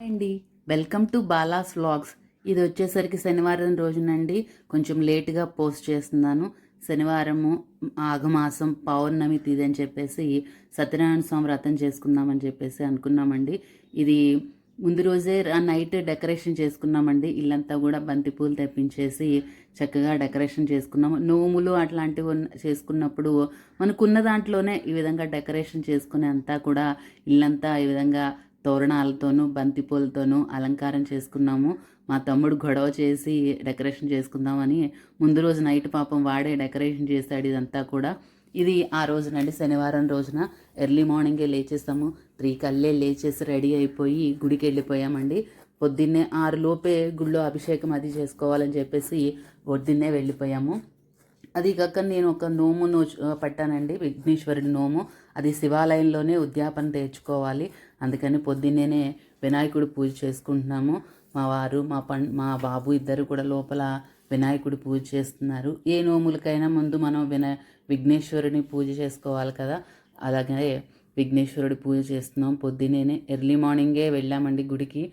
అండి. Welcome to Bala's vlogs ఇది వచ్చేసరికి శనివారం రోజునండి. కొంచెం లేట్గా పోస్ట్ చేస్తున్నాను. శనివారము ఆగమాసం పౌర్ణమి తీది అని చెప్పేసి సత్యనారాయణ స్వామి వ్రతం చేసుకుందామని చెప్పేసి అనుకున్నామండి. ఇది ముందు రోజే ఆ నైట్ డెకరేషన్ చేసుకున్నామండి. ఇల్లంతా కూడా బంతిపూలు తెప్పించేసి చక్కగా డెకరేషన్ చేసుకున్నాము. నోములు అట్లాంటివి చేసుకున్నప్పుడు మనకున్న దాంట్లోనే ఈ విధంగా డెకరేషన్ చేసుకునే అంతా కూడా ఇల్లంతా ఈ విధంగా తోరణాలతోనూ బంతిపూలతోనూ అలంకారం చేసుకున్నాము. మా తమ్ముడు గొడవ చేసి డెకరేషన్ చేసుకుందామని ముందు రోజు నైట్ పాపం వాడే డెకరేషన్ చేశాడు ఇదంతా కూడా. ఇది ఆ రోజునండి శనివారం రోజున ఎర్లీ మార్నింగే లేచేస్తాము. త్రీ కల్లే లేచేసి రెడీ అయిపోయి గుడికి వెళ్ళిపోయామండి. పొద్దున్నే ఆరులోపే గుళ్ళో అభిషేకం అది చేసుకోవాలని చెప్పేసి పొద్దున్నే వెళ్ళిపోయాము. అది కాక నేను ఒక నోము నో పట్టానండి విఘ్నేశ్వరుడి నోము. అది శివాలయంలోనే ఉద్యాపన తెచ్చుకోవాలి. అందుకని పొద్దున్నేనే వినాయకుడి పూజ చేసుకుంటున్నాము. మా వారు మా పం మా బాబు ఇద్దరు కూడా లోపల వినాయకుడి పూజ చేస్తున్నారు. ఏ నోములకైనా ముందు మనం వినా విఘ్నేశ్వరుని పూజ చేసుకోవాలి కదా. అలాగే విఘ్నేశ్వరుడి పూజ చేస్తున్నాం. పొద్దున్నేనే ఎర్లీ మార్నింగే వెళ్ళామండి గుడికి.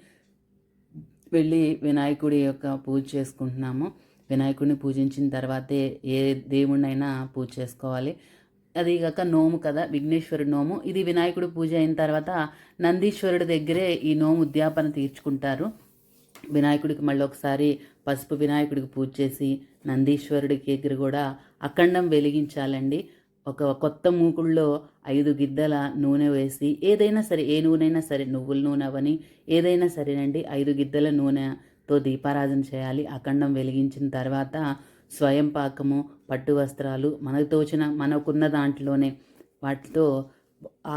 వెళ్ళి వినాయకుడి యొక్క పూజ చేసుకుంటున్నాము. వినాయకుడిని పూజించిన తర్వాతే ఏ దేవుడినైనా పూజ చేసుకోవాలి. అదిగాక నోము కదా విఘ్నేశ్వరుడి నోము. ఇది వినాయకుడు పూజ అయిన తర్వాత నందీశ్వరుడి దగ్గరే ఈ నోము ఉద్యాపన తీర్చుకుంటారు. వినాయకుడికి మళ్ళీ ఒకసారి పసుపు వినాయకుడికి పూజ చేసి నందీశ్వరుడికి దగ్గర కూడా అఖండం వెలిగించాలండి. ఒక కొత్త మూకుళ్ళలో ఐదు గిద్దల నూనె వేసి ఏదైనా సరే ఏ నూనె సరే నువ్వుల నూనె అవని ఏదైనా సరేనండి ఐదు గిద్దల నూనెతో దీపారాధన చేయాలి. అఖండం వెలిగించిన తర్వాత స్వయం పాకము పట్టు వస్త్రాలు మనకు తోచిన మనకున్న దాంట్లోనే వాటితో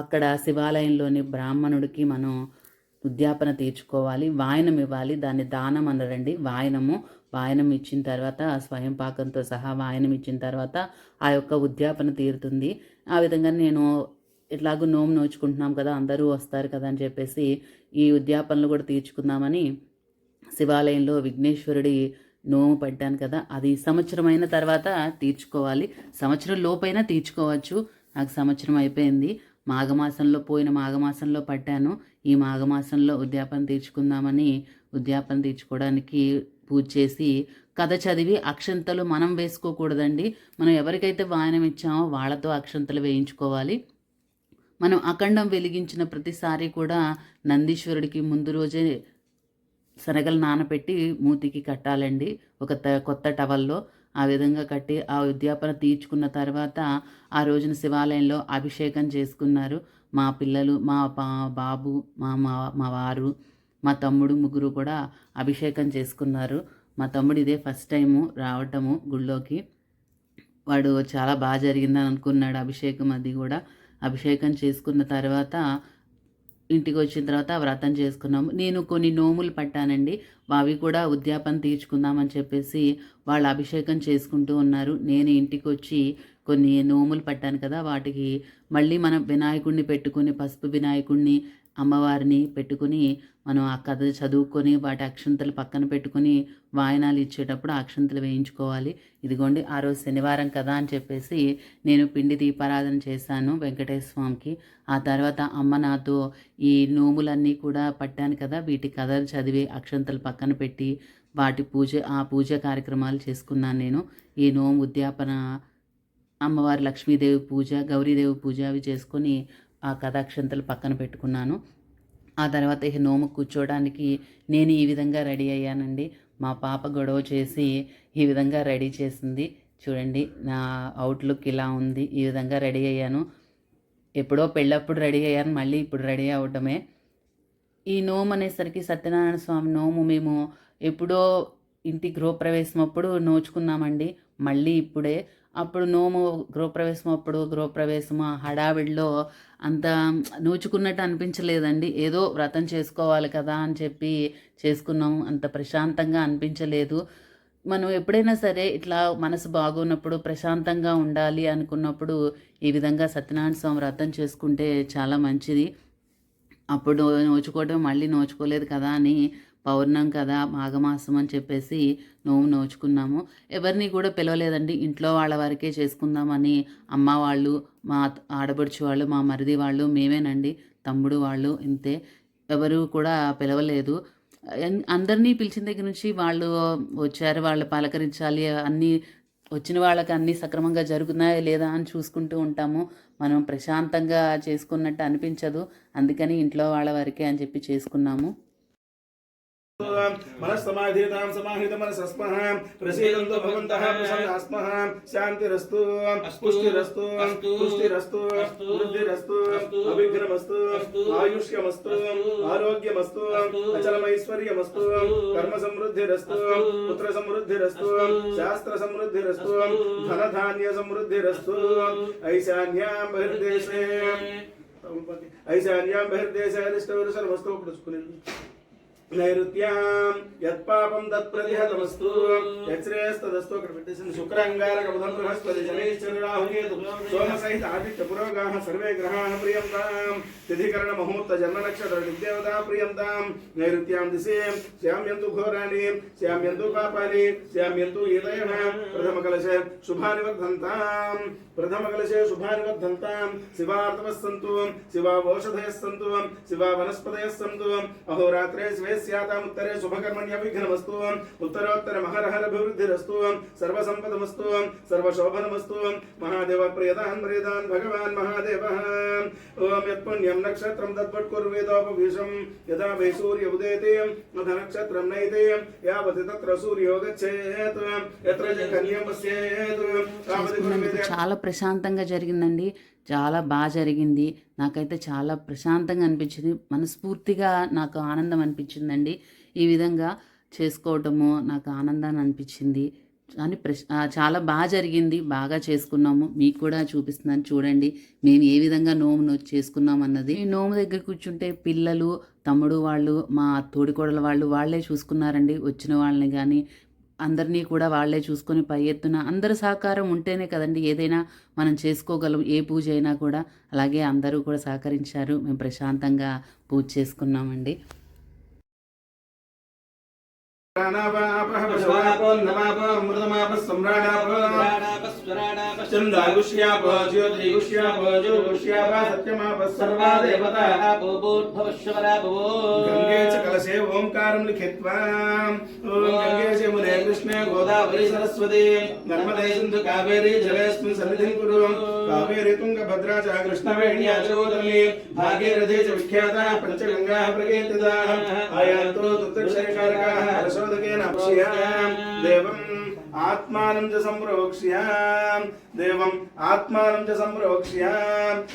అక్కడ శివాలయంలోని బ్రాహ్మణుడికి మనం ఉద్యాపన తీర్చుకోవాలి వాయనం ఇవ్వాలి. దాన్ని దానం అనరండి. వాయనము వాయనం ఇచ్చిన తర్వాత స్వయం పాకంతో సహా వాయనం ఇచ్చిన తర్వాత ఆ యొక్క ఉద్యాపన తీరుతుంది. ఆ విధంగా నేను ఎట్లాగో నోము నోచుకుంటున్నాం కదా అందరూ వస్తారు కదా అని చెప్పేసి ఈ ఉద్యాపనలు కూడా తీర్చుకుందామని శివాలయంలో విఘ్నేశ్వరుడి నోము పడ్డాను కదా అది సంవత్సరం అయిన తర్వాత తీర్చుకోవాలి. సంవత్సరం లోపైనా తీర్చుకోవచ్చు. నాకు సంవత్సరం అయిపోయింది. మాఘమాసంలో పోయిన మాఘమాసంలో పట్టాను ఈ మాఘమాసంలో ఉద్యాపన తీర్చుకుందామని ఉద్యాపన తీర్చుకోవడానికి పూజ చేసి కథ చదివి అక్షంతలు మనం వేసుకోకూడదండి. మనం ఎవరికైతే వాయనం ఇచ్చామో వాళ్ళతో అక్షంతలు వేయించుకోవాలి. మనం అఖండం వెలిగించిన ప్రతిసారి కూడా నందీశ్వరుడికి ముందు రోజే శనగలు నానబెట్టి మూతికి కట్టాలండి. ఒక త- కొత్త టవల్లో ఆ విధంగా కట్టి ఆ ఉద్యాపన తీర్చుకున్న తర్వాత ఆ రోజున శివాలయంలో అభిషేకం చేసుకున్నారు. మా పిల్లలు మా బాబు మా మా మా వారు మా తమ్ముడు ముగ్గురు కూడా అభిషేకం చేసుకున్నారు. మా తమ్ముడు ఇదే ఫస్ట్ టైము రావటము గుళ్ళోకి. వాడు చాలా బాగా జరిగిందని అనుకున్నాడు అభిషేకం అది కూడా. అభిషేకం చేసుకున్న తర్వాత ఇంటికి వచ్చిన తర్వాత వ్రతం చేసుకున్నాము. నేను కొన్ని నోములు పట్టానండి. అవి కూడా ఉద్యాపన తీర్చుకుందామని చెప్పేసి వాళ్ళు అభిషేకం చేసుకుంటూ ఉన్నారు. నేను ఇంటికి వచ్చి కొన్ని నోములు పట్టాను కదా వాటికి మళ్ళీ మనం వినాయకుడిని పెట్టుకుని పసుపు వినాయకుడిని అమ్మవారిని పెట్టుకుని మనం ఆ కథ చదువుకొని వాటి అక్షంతలు పక్కన పెట్టుకుని వాయనాలు ఇచ్చేటప్పుడు అక్షంతలు వేయించుకోవాలి. ఇదిగోండి ఆ రోజు శనివారం కదా అని చెప్పేసి నేను పిండి దీపారాధన చేశాను వెంకటేశ్వర స్వామికి. ఆ తర్వాత అమ్మ నాతో ఈ నోములన్నీ కూడా పట్టాను కదా వీటి కథలు చదివి అక్షంతలు పక్కన పెట్టి వాటి పూజ ఆ పూజ కార్యక్రమాలు చేసుకున్నాను నేను. ఈ నోము ఉద్యాపన అమ్మవారి లక్ష్మీదేవి పూజ గౌరీదేవి పూజ అవి చేసుకొని ఆ కథాక్షంతలు పక్కన పెట్టుకున్నాను. ఆ తర్వాత ఇక నోము కూర్చోవడానికి నేను ఈ విధంగా రెడీ అయ్యానండి. మా పాప గొడవ చేసి ఈ విధంగా రెడీ చేసింది. చూడండి నా అవుట్లుక్ ఇలా ఉంది. ఈ విధంగా రెడీ అయ్యాను. ఎప్పుడో పెళ్ళప్పుడు రెడీ అయ్యాను. మళ్ళీ ఇప్పుడు రెడీ అవ్వటమే. ఈ నోము అనేసరికి సత్యనారాయణ స్వామి నోము మేము ఎప్పుడో ఇంటి గృహప్రవేశం అప్పుడు నోచుకున్నామండి. మళ్ళీ ఇప్పుడే అప్పుడు నోము గృహప్రవేశం అప్పుడు గృహప్రవేశం హడావిడిలో అంత నోచుకున్నట్టు అనిపించలేదండి. ఏదో వ్రతం చేసుకోవాలి కదా అని చెప్పి చేసుకున్నాం. అంత ప్రశాంతంగా అనిపించలేదు. మనం ఎప్పుడైనా సరే ఇట్లా మనసు బాగున్నప్పుడు ప్రశాంతంగా ఉండాలి అనుకున్నప్పుడు ఈ విధంగా సత్యనారాయణ స్వామి వ్రతం చేసుకుంటే చాలా మంచిది. అప్పుడు నోచుకోవడం మళ్ళీ నోచుకోలేదు కదా అని పౌర్ణం కదా మాఘమాసం అని చెప్పేసి నోము నోచుకున్నాము. ఎవరిని కూడా పిలవలేదండి. ఇంట్లో వాళ్ళ వరకే చేసుకుందామని అమ్మ వాళ్ళు మా ఆడబడుచు వాళ్ళు మా మరిది వాళ్ళు మేమేనండి. తమ్ముడు వాళ్ళు ఇంతే. ఎవరు కూడా పిలవలేదు. అందరినీ పిలిచిన దగ్గర నుంచి వాళ్ళు వచ్చారు వాళ్ళు పలకరించాలి అన్నీ వచ్చిన వాళ్ళకి అన్నీ సక్రమంగా జరుగుతున్నాయా లేదా అని చూసుకుంటూ ఉంటాము. మనం ప్రశాంతంగా చేసుకున్నట్టు అనిపించదు. అందుకని ఇంట్లో వాళ్ళ వరకే అని చెప్పి చేసుకున్నాము. మనస్సమాధీతాం సమాహిత మనసస్మః ప్రసీదంతో భవంతః ప్రసన్నాస్మః శాంతిరస్తు పుష్టిరస్తు పుష్టిరస్తు వృద్ధిరస్తు అభిఘ్నమస్తు ఆయుష్యమస్తు ఆరోగ్యమస్తు అచలమైశ్వర్యమస్తు కర్మ సమృద్ధిరస్తు పుత్ర సమృద్ధిరస్తు శాస్త్ర సమృద్ధిరస్తు ధనధాన్య సమృద్ధిరస్తు ఐశాన్యాం బహిర్దేశే ఐశాన్యాం బహిర్దేశే అరిష్టవరు సర్వస్తు పుడుచుకునేది. నైరుత్యాం యత్పాపం తత్ప్రతిహతమస్తు యశ్రేయస్తదస్తు అక్కడ పెట్టేసింది శుక్రాంగారక బుధం బృహస్పతి శనైశ్చర రాహుకేతు. సోమ సహిత ఆదిత్య పురోగాహ సర్వే గ్రహాణ ప్రియంతాం. తిథికరణ ముహూర్త జన్మ నక్షత్ర దిగ్దేవతా ప్రియంతాం. నైరుత్యాం దిశే. శ్యామ్యంతు ఘోరాణి. శ్యామ్యంతు పాపాని శ్యామ్యంతు ఈతయః ప్రథమ కలశే శుభాని వర్ధంతాం ప్రథమ కలశే శుభాని వర్ధంతాం శివార్తవస్సంతు సంతు శివావోషధయः శివా వనస్పతయస్సంతు అహోరాత్రే స్వే స్యాతాం ఉత్తరే శుభకర్మణ్యవిఘ్నమస్తు ఉత్తరోత్తర మహరహరభివృద్ధిరస్తు సర్వసంపదమస్తు సర్వశోభనమస్తు మహాదేవ ప్రియదాన్ ప్రియదాన్ భగవాన్ మహాదేవ ఓం యత్పుణ్యం నక్షత్రం తద్వట్కుర్వేదోపవిశం యదా వై సూర్య అథ నక్షత్రం నైతే యావతి తత్ర సూర్యో గచ్చేత్ యత్ర కన్యం పశ్యేత్ చాలా ప్రశాంతంగా జరిగిందండి. చాలా బాగా జరిగింది. నాకైతే చాలా ప్రశాంతంగా అనిపించింది. మనస్ఫూర్తిగా నాకు ఆనందం అనిపించిందండి. ఈ విధంగా చేసుకోవటము నాకు ఆనందాన్ని అనిపించింది. అని ప్రశ్ చాలా బాగా జరిగింది. బాగా చేసుకున్నాము. మీకు కూడా చూపిస్తున్నాను చూడండి. మేము ఏ విధంగా నోము చేసుకున్నాం అన్నది. ఈ నోము దగ్గర కూర్చుంటే పిల్లలు తమ్ముడు వాళ్ళు మా తోడికోడల వాళ్ళు వాళ్ళే చూసుకున్నారండి. వచ్చిన వాళ్ళని కానీ అందరినీ కూడా వాళ్ళే చూసుకొని పై ఎత్తున అందరి సహకారం ఉంటేనే కదండి ఏదైనా మనం చేసుకోగలం ఏ పూజ అయినా కూడా. అలాగే అందరూ కూడా సహకరించారు. మేము ప్రశాంతంగా పూజ చేసుకున్నామండి. ప్రాణాపాపః स्वराडापशन्दागुष्याप ज्योतिगुष्याप जोगुष्याप सत्यमाप गोदावरी सरस्वती नर्मदे सिन्धु कावेरी जलेऽस्मिन् सन्निधिं कुरु कावेरी तुङ्गभद्रा च कृष्णवेण्या चोदली भागीरथे च विख्याताः पञ्चगङ्गाः प्रकीर्तिताः आयान्तो तत्क्षरिकारकाः रसोदकेन अपश्याम् देवम् ఆత్మానం చ సంప్రోక్ష్య. దేవం ఆత్మానం చ సంప్రోక్ష్య.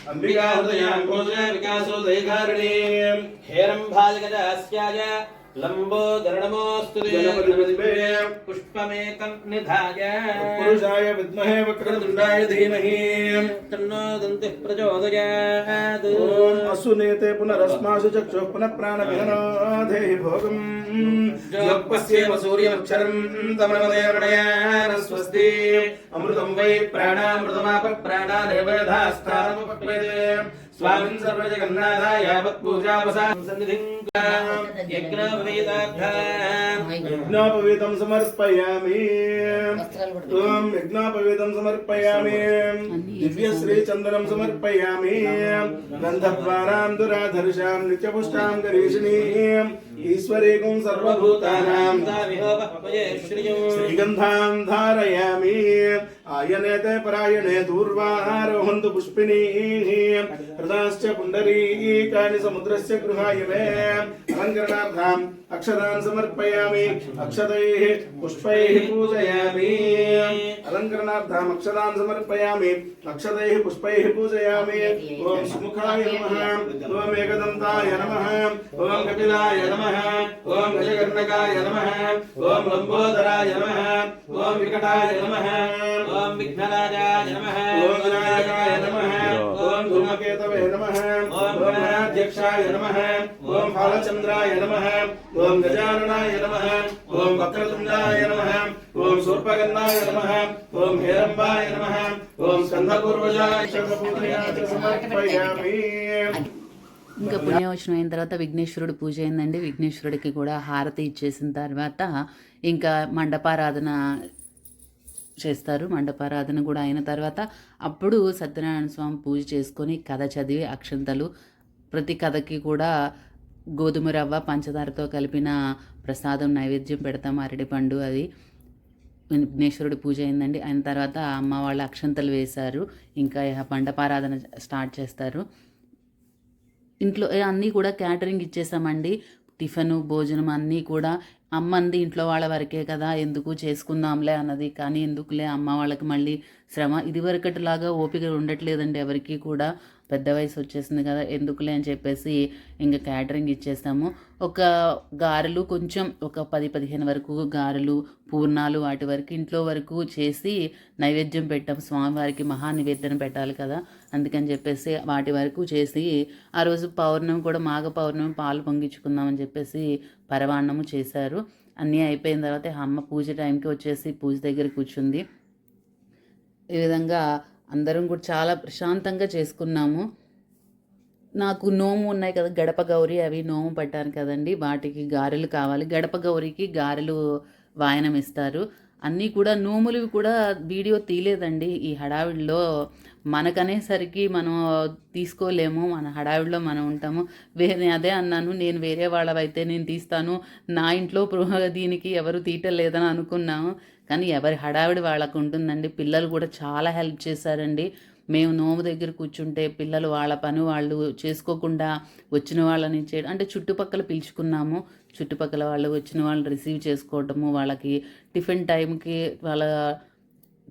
అంబికా హృదయాం భోజన వికాసో దయకారిణీ. भालगदास्याय लम्बोदरणमोऽस्तु पुष्पमेकं निधाय पुरुषाय विद्महे वक्रतुण्डाय धीमहि तन्नो दन्तिः प्रचोदयात् ॐ असु नेते पुनरस्मासु चक्षुः पुनः प्राणविहनाधेहि भोगम् जोक्पस्येव सूर्यमक्षरम् तमनमदेवणयान स्वस्ति अमृतं वै प्राणामृतमाप प्राणादेवधास्तानमुपक्वेदे స్వామిన్ సర్వజ గన్నాథా యావత్ పూజావసాన్ సన్నిధిం యజ్ఞోపవీతం సమర్పయామి ఓం యజ్ఞోపవీతం సమర్పయామి దివ్య శ్రీ సమర్పయామి గంధద్వారాం దురాధర్షాం నిత్యపుష్టాం గరీషిణీం ईश्वरेगुं सर्वभूतानां श्रीगन्धां धारयामि। आयने ते परायणे दूर्वारोहन्तु पुष्पिणीः हृदाश्च पुण्डरीकानि समुद्रस्य गृहाय मे अलङ्करणार्थाम् अक्षतान् समर्पयामि। अक्षतैः पुष्पैः पूजयामि। अलङ्करणार्थाम् अक्षतान् समर्पयामि। अक्षतैः पुष्पैः पूजयामि। ॐ सुमुखाय नमः। ॐ एकदन्ताय नमः। ॐ कपिलाय नमः। नमः ॐ गजकर्णकाय नमः ॐ लम्बोदराय नमः ॐ विकटाय नमः ॐ विघ्नराजाय नमः ॐ नायकाय नमः ॐ धूमकेतवे नमः ॐ गणाध्यक्षाय नमः ॐ फालचन्द्राय नमः ॐ गजाननाय नमः ॐ वक्रतुण्डाय नमः ॐ सूर्पगन्धाय नमः ॐ हेरम्बाय नमः ॐ स्कन्धपूर्वजाय समर्पयामि ఇంకా పుణ్యవచనం అయిన తర్వాత విఘ్నేశ్వరుడు పూజ అయిందండి. విఘ్నేశ్వరుడికి కూడా హారతి ఇచ్చేసిన తర్వాత ఇంకా మండపారాధన చేస్తారు. మండపారాధన కూడా అయిన తర్వాత అప్పుడు సత్యనారాయణ స్వామి పూజ చేసుకొని కథ చదివి అక్షంతలు ప్రతి కథకి కూడా గోధుమ రవ్వ పంచదారతో కలిపిన ప్రసాదం నైవేద్యం పెడతాం. అరటిపండు అది. విఘ్నేశ్వరుడి పూజ అయిందండి. అయిన తర్వాత అమ్మ వాళ్ళ అక్షంతలు వేశారు. ఇంకా మండపారాధన స్టార్ట్ చేస్తారు. ఇంట్లో అన్నీ కూడా క్యాటరింగ్ ఇచ్చేసామండి. టిఫిన్ భోజనం అన్నీ కూడా అమ్మ అంది ఇంట్లో వాళ్ళ వరకే కదా ఎందుకు చేసుకుందాంలే అన్నది. కానీ ఎందుకులే అమ్మ వాళ్ళకి మళ్ళీ శ్రమ. ఇదివరకటిలాగా ఓపిక ఉండట్లేదండి ఎవరికీ కూడా. పెద్ద వయసు వచ్చేసింది కదా ఎందుకులే అని చెప్పేసి ఇంకా క్యాటరింగ్ ఇచ్చేస్తాము. ఒక గారెలు కొంచెం ఒక పది పదిహేను వరకు గారెలు పూర్ణాలు వాటి వరకు ఇంట్లో వరకు చేసి నైవేద్యం పెట్టాం. స్వామివారికి మహా నివేదన పెట్టాలి కదా అందుకని చెప్పేసి వాటి వరకు చేసి ఆ రోజు పౌర్ణమి కూడా మాఘ పౌర్ణమి పాలు పొంగించుకుందామని చెప్పేసి పరవాన్నము చేశారు. అన్నీ అయిపోయిన తర్వాత అమ్మ పూజ టైంకి వచ్చేసి పూజ దగ్గర కూర్చుంది. ఈ విధంగా అందరం కూడా చాలా ప్రశాంతంగా చేసుకున్నాము. నాకు నోము ఉన్నాయి కదా గడప గౌరి అవి నోము పట్టాను కదండి. వాటికి గారెలు కావాలి. గడప గౌరికి గారెలు వాయనం ఇస్తారు. అన్నీ కూడా నోములు కూడా వీడియో తీయలేదండి. ఈ హడావిడిలో మనకనేసరికి మనం తీసుకోలేము. మన హడావిడిలో మనం ఉంటాము. వేరే అదే అన్నాను నేను వేరే వాళ్ళవైతే నేను తీస్తాను. నా ఇంట్లో దీనికి ఎవరు తీయటలేదని అనుకున్నాము. కానీ ఎవరి హడావిడి వాళ్ళకు ఉంటుందండి. పిల్లలు కూడా చాలా హెల్ప్ చేశారండి. మేము నోము దగ్గర కూర్చుంటే పిల్లలు వాళ్ళ పని వాళ్ళు చేసుకోకుండా వచ్చిన వాళ్ళని చేయడం అంటే చుట్టుపక్కల పిలుచుకున్నాము. చుట్టుపక్కల వాళ్ళు వచ్చిన వాళ్ళని రిసీవ్ చేసుకోవటము వాళ్ళకి టిఫిన్ టైంకి వాళ్ళ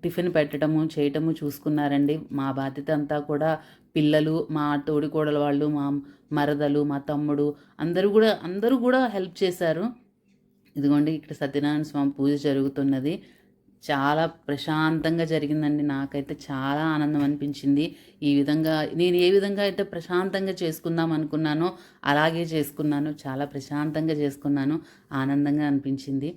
టిఫిన్ పెట్టడము చేయటము చూసుకున్నారండి. మా బాధ్యత అంతా కూడా పిల్లలు మా తోడికోడల వాళ్ళు మా మరదలు మా తమ్ముడు అందరూ కూడా అందరూ కూడా హెల్ప్ చేశారు. ఇదిగోండి ఇక్కడ సత్యనారాయణ స్వామి పూజ జరుగుతున్నది. చాలా ప్రశాంతంగా జరిగిందండి. నాకైతే చాలా ఆనందం అనిపించింది. ఈ విధంగా నేను ఏ విధంగా అయితే ప్రశాంతంగా చేసుకుందాం అనుకున్నానో అలాగే చేసుకున్నాను. చాలా ప్రశాంతంగా చేసుకున్నాను. ఆనందంగా అనిపించింది.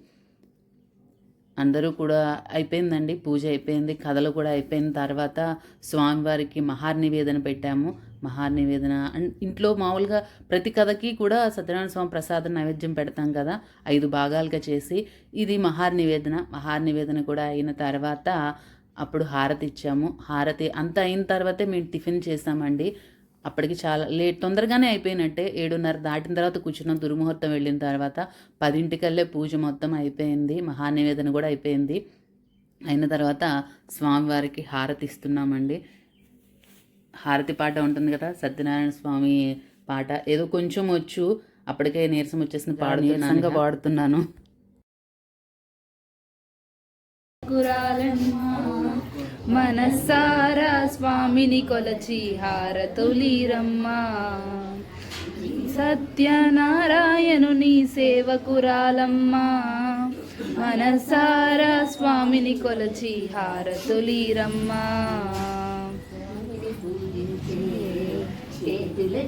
అందరూ కూడా అయిపోయిందండి. పూజ అయిపోయింది. కథలు కూడా అయిపోయిన తర్వాత స్వామివారికి మహార్నివేదన పెట్టాము. మహానివేదన. అండ్ ఇంట్లో మామూలుగా ప్రతి కథకి కూడా సత్యనారాయణ స్వామి ప్రసాదం నైవేద్యం పెడతాం కదా ఐదు భాగాలుగా చేసి ఇది మహానివేదన. మహార్నివేదన కూడా అయిన తర్వాత అప్పుడు హారతి ఇచ్చాము. హారతి అంత అయిన తర్వాతే మేము టిఫిన్ చేసామండి. అప్పటికి చాలా లేట్ తొందరగానే అయిపోయినట్టే. ఏడున్నర దాటిన తర్వాత కూర్చున్నాం. దుర్ముహూర్తం వెళ్ళిన తర్వాత పదింటికల్లే పూజ మొత్తం అయిపోయింది. మహానివేదన కూడా అయిపోయింది. అయిన తర్వాత స్వామివారికి హారతి ఇస్తున్నామండి. హారతి పాట ఉంటుంది కదా సత్యనారాయణ స్వామి పాట. ఏదో కొంచెం వచ్చు అప్పటికే నీరసం వచ్చేసిన పాడు నీరసంగా పాడుతున్నాను. కురాలమ్మా మనసారా స్వామిని కొలచి హారతులీరమ్మా. సత్యనారాయణుని సేవకురాలమ్మా మనసారా స్వామిని కొలచి హారతులీరమ్మా.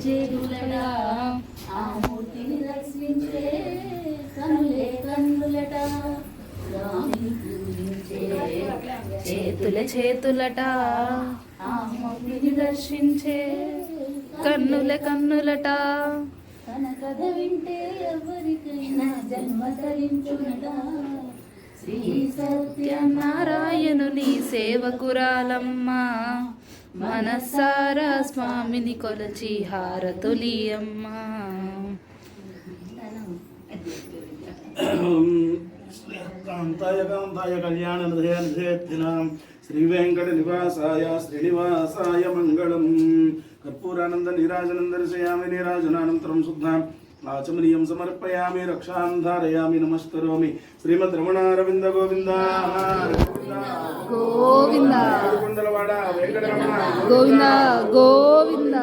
చేతుల ఆ మూర్తిని దర్శించే కనులే కన్నులట. పూజించే చేతుల చేతులట. ఆ మూర్తిని దర్శించే కన్నుల కన్నులట. తన కథ వింటే ఎవరికైనా జన్మ తరించునట శ్రీ సత్యనారాయణుని సేవకురాలమ్మా. మనసారా స్వామిని కొలచి హారతులియమ్మా కాంతాయ కాంతాయ కళ్యాణ నిధేర్థినాం శ్రీ వెంకట నివాసాయ శ్రీనివాసాయ మంగళం. కర్పూరానంద నీరాజనం దర్శయామి నీరాజనానంతరం శుద్ధాం. ఆచమనీయం సమర్పయామి రక్షాం ధారయామి నమస్కరోమి. శ్రీమద్ రమణారవింద గోవింద. గోవింద. కుండలవాడ వెంకటరమణ. గోవింద గోవింద.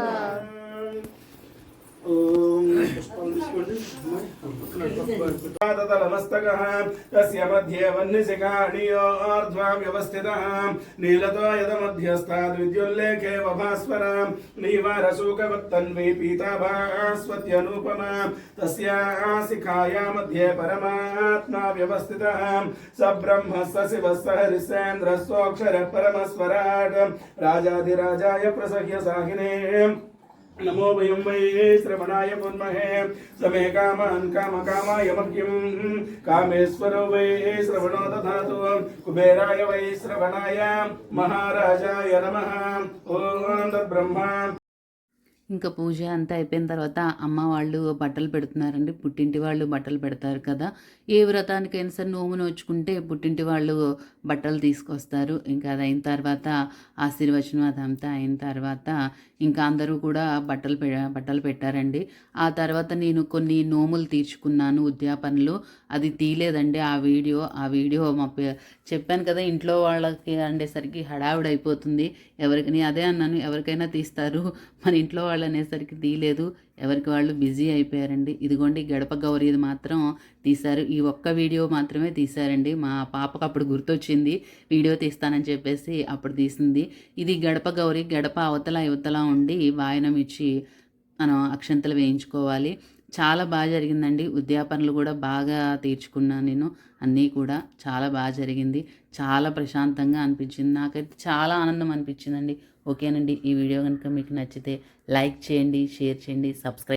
తలమస్తకः తస్య మధ్యే వన్నిశిఖాణియోర్ధ్వా వ్యవస్థితः నీలతో యదమధ్యస్థాద్ విద్యుల్లేఖే వభాస్వర నీవారశూకవత్తన్వీ పీతాభాస్వత్యనూపమా తస్యా శిఖాయా మధ్యే పరమాత్మా వ్యవస్థితः స బ్రహ్మ స శివ స హరిశ్చేంద్ర స్వోక్షర పరమస్వరాట్ రాజాధిరాజాయ ప్రసహ్య సాహినే నమో వయం వై శ్రవణాయ కుర్మహే సమే కామాన్ కామ కామాయ మహ్యం కామేశ్వరో వై శ్రవణో దధాతు కుబేరాయ వై శ్రవణాయ మహారాజాయ నమః ఓం తద్బ్రహ్మ ఇంకా పూజ అంతా అయిపోయిన తర్వాత అమ్మ వాళ్ళు బట్టలు పెడుతున్నారండి. పుట్టింటి వాళ్ళు బట్టలు పెడతారు కదా. ఏ వ్రతానికైనా సరే నోము నోచుకుంటే పుట్టింటి వాళ్ళు బట్టలు తీసుకొస్తారు. ఇంకా అది అయిన తర్వాత ఆశీర్వచనం అదంతా అయిన తర్వాత ఇంకా అందరూ కూడా బట్టలు పె బట్టలు పెట్టారండి. ఆ తర్వాత నేను కొన్ని నోములు తీర్చుకున్నాను ఉద్యాపనలు. అది తీయలేదండి ఆ వీడియో. ఆ వీడియో మా చెప్పాను కదా ఇంట్లో వాళ్ళకి అనేసరికి హడావుడి అయిపోతుంది ఎవరికి అదే అన్నాను ఎవరికైనా తీస్తారు. మన ఇంట్లో వాళ్ళు అనేసరికి తీయలేదు. ఎవరికి వాళ్ళు బిజీ అయిపోయారండి. ఇదిగోండి గడప గౌరీది మాత్రం తీశారు. ఈ ఒక్క వీడియో మాత్రమే తీశారండి. మా పాపకు అప్పుడు గుర్తొచ్చింది. వీడియో తీస్తానని చెప్పేసి అప్పుడు తీసింది. ఇది గడప గౌరీ గడప అవతల యువతల ఉండి వాయనం ఇచ్చి మనం అక్షంతలు వేయించుకోవాలి. చాలా బాగా జరిగిందండి. ఉద్యాపనలు కూడా బాగా తీర్చుకున్నాను నేను. అన్నీ కూడా చాలా బాగా జరిగింది. చాలా ప్రశాంతంగా అనిపించింది. నాకైతే చాలా ఆనందం అనిపించిందండి. ఓకేనండి. ఈ వీడియో కనుక మీకు నచ్చితే లైక్ చేయండి షేర్ చేయండి సబ్స్క్రైబ్